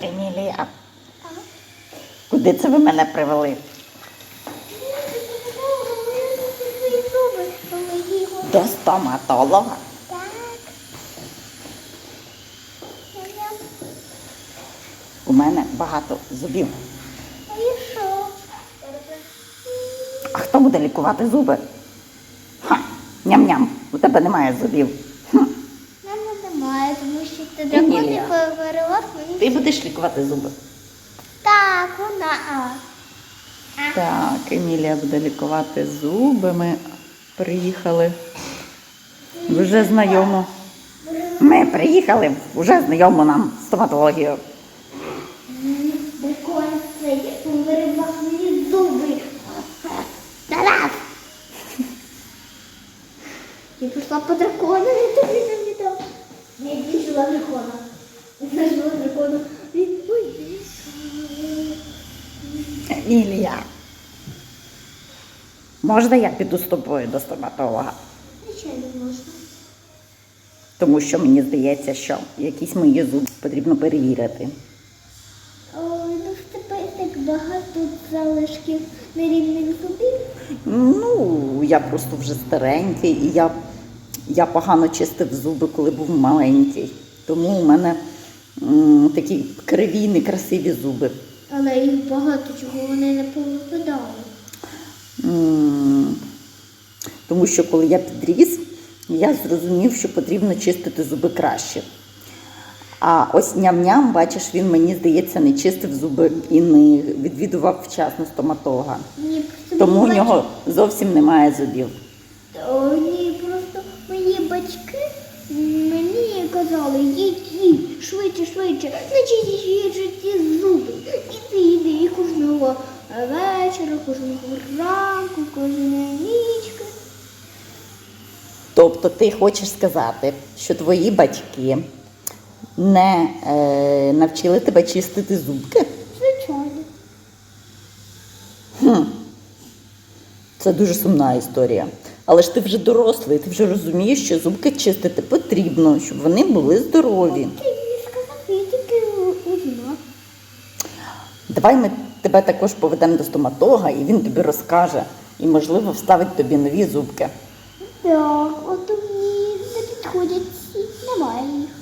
Емілія, куди це ви мене привели? До стоматолога. Так. У мене багато зубів. А хто буде лікувати зуби? Ха, ням-ням, у тебе немає зубів. Немає, тому що ти дракони мені. ти будеш лікувати зуби? Так, вона. А. Так, Емілія буде лікувати зуби. Ми приїхали. Вже знайомо. Ми приїхали вже знайому нам стоматологію. Я пішла по дракону, і тобі не Емілія. Можна я піду з тобою до стоматолога? Звичайно можна. Тому що мені здається, що якісь мої зуби потрібно перевірити. Ой, ну в тебе так багато залишків нерівних зубів. Ну, я просто вже старенький, і я, я погано чистив зуби, коли був маленький. Тому у мене м, такі криві, некрасиві зуби. Але їх багато чого вони не повипадали. Тому що коли я підріс, я зрозумів, що потрібно чистити зуби краще. А ось ням-ням, бачиш, він мені здається, не чистив зуби і не відвідував вчасно стоматолога. Ні, просто Тому у нього зовсім немає зубів. О, ні, просто мої батьки мені казали, їдь, швидше, швидше, начистіть ті зуби. І ти йди і кожного вечора, кожного ранку, кожної нічки. Тобто ти хочеш сказати, що твої батьки не е, навчили тебе чистити зубки? Звичайно. Це дуже сумна історія. Але ж ти вже дорослий, ти вже розумієш, що зубки чистити потрібно, щоб вони були здорові. Ти мені сказав, я тільки одна. Давай ми тебе також поведемо до стоматолога, і він тобі розкаже, і, можливо, вставить тобі нові зубки. Так, от мені не підходять немає їх.